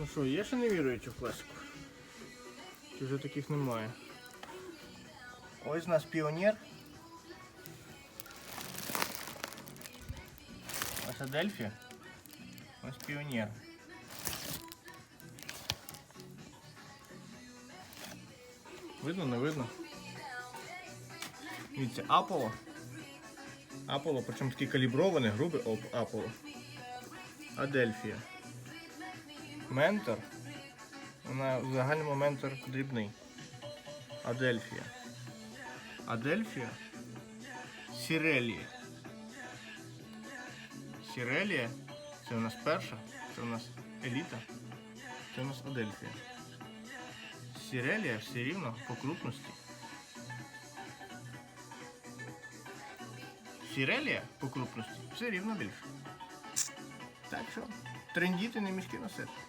Ну що, є ще не вірують у класику? Чи вже таких немає? Ось у нас піонер. Ось Адельфі. Ось піонер. Видно, не видно? Дивіться, Аполло. Аполло, причому такий калібрований, грубий Аполло. Адельфія. Ментор. Вона в загальному ментор дрібний. Адельфія. Адельфія. Сірелія. Сірелія. Це у нас перша, це у нас еліта. Це у нас Адельфія. Сірелія все рівно по крупності. Сірелія по крупності все рівно більше. Так що, трендіти не мішки носити.